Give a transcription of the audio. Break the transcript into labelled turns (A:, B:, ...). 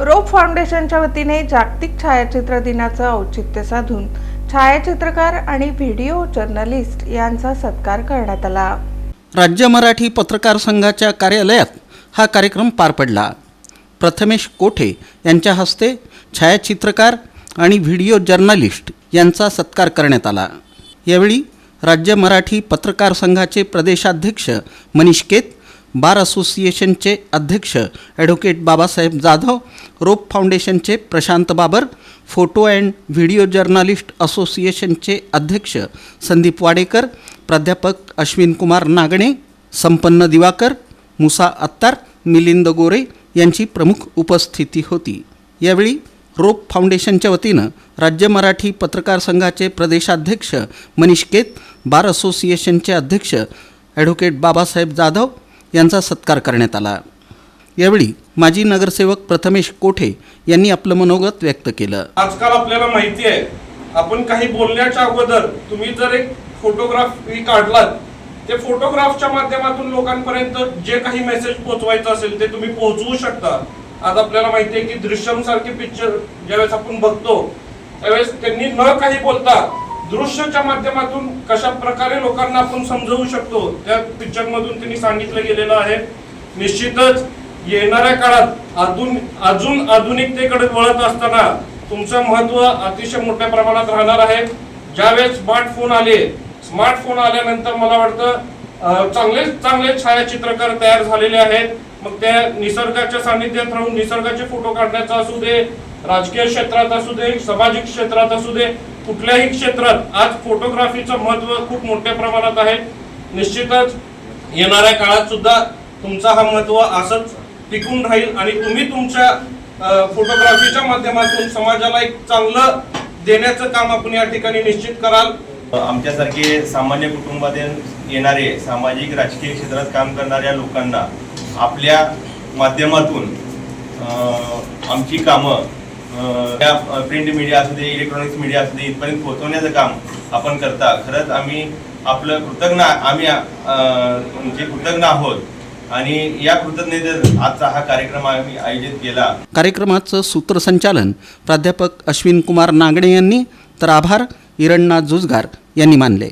A: रोप फाउंडेशनच्या वतीने जागतिक छायाचित्र दिनाचं औचित्य साधून छायाचित्रकार आणि व्हिडिओ जर्नलिस्ट यांचा सत्कार करण्यात आला.
B: राज्य मराठी पत्रकार संघाच्या कार्यालयात हा कार्यक्रम पार पडला. प्रथमेश कोठे यांच्या हस्ते छायाचित्रकार आणि व्हिडिओ जर्नलिस्ट यांचा सत्कार करण्यात आला. यावेळी राज्य मराठी पत्रकार संघाचे प्रदेशाध्यक्ष मनीष केत बार असोसिएशनचे अध्यक्ष ॲडव्होकेट बाबासाहेब जाधव रोप फाउंडेशनचे Prashant Babar photo and video journalist असोसिएशनचे अध्यक्ष संदीप वाडेकर प्राध्यापक अश्विन कुमार नागणे संपन्न दिवाकर मुसा अत्तार मिलिंद गोरे यांची प्रमुख उपस्थिती होती. यावेळी रोप फाउंडेशनच्या वतीनं राज्य मराठी पत्रकार संघाचे प्रदेशाध्यक्ष मनीष केत बार असोसिएशनचे अध्यक्ष ॲडव्होकेट बाबासाहेब जाधव यांचा सत्कार करण्यात आला. यावेळी माजी नगरसेवक प्रथमेश कोठे यांनी आपलं मनोगत व्यक्त केलं.
C: आजकाल आपल्याला माहिती आहे आपण काही बोलण्याच्या अगोदर तुम्ही जर एक फोटोग्राफी काढलात ते फोटोग्राफच्या माध्यमातून लोकांपर्यंत जे काही मेसेज पोहोचवायचं असेल ते तुम्ही पोहोचवू शकता. आज आपल्याला माहिती आहे की दृश्यम सारखे पिक्चर ज्यावेळेस आपण बघतो त्यावेळेस त्यांनी न काही बोलता दृश्यच्या माध्यमातून कशा प्रकारे लोकांना आपण समजवू शकतो त्या पिक्चर मधून त्यांनी सांगितलं गेलेलं आहे. निश्चितच येणाऱ्या काळात अजून अजून आधुनिकतेकडे वळत असताना तुमचं महत्त्व अतिशय मोठ्या प्रमाणात राहणार आहे. ज्यावेळेस स्मार्टफोन आले स्मार्टफोन आल्यानंतर मला वाटतं चांगले चांगले छायाचित्रकार तयार झालेले आहेत. मग त्या निसर्गाच्या सानिध्यात राहून निसर्गाचे फोटो काढण्याचा असू दे राजकीय क्षेत्रात असू दे सामाजिक क्षेत्रात असू दे कुठल्याही क्षेत्रात आज फोटोग्राफीचं महत्त्व खूप मोठ्या प्रमाणात आहे. निश्चितच येणाऱ्या काळात सुद्धा तुमचा हा महत्त्व असंच टिकून राहील आणि तुम्ही तुमच्या फोटोग्राफीच्या माध्यमातून समाजाला एक चांगलं देण्याचं काम आपण या ठिकाणी निश्चित कराल.
D: आमच्यासारखे सामान्य कुटुंबातील येणारे सामाजिक राजकीय क्षेत्रात काम करणाऱ्या लोकांना आपल्या माध्यमातून आमची कामं त्या प्रिंट मीडिया असू दे इलेक्ट्रॉनिक्स मीडिया असू दे इथपर्यंत पोहोचवण्याचं काम आपण करता. खरंच आम्ही आपलं कृतज्ञ आम्ही अं, म्हणजे कृतज्ञ आहोत आणि या कृतज्ञतेत आजचा हा कार्यक्रम आम्ही आयोजित केला.
B: कार्यक्रमाचं सूत्रसंचालन प्राध्यापक अश्विन कुमार नागणे यांनी. तर आभार इरण्णा जुजगार यांनी मानले.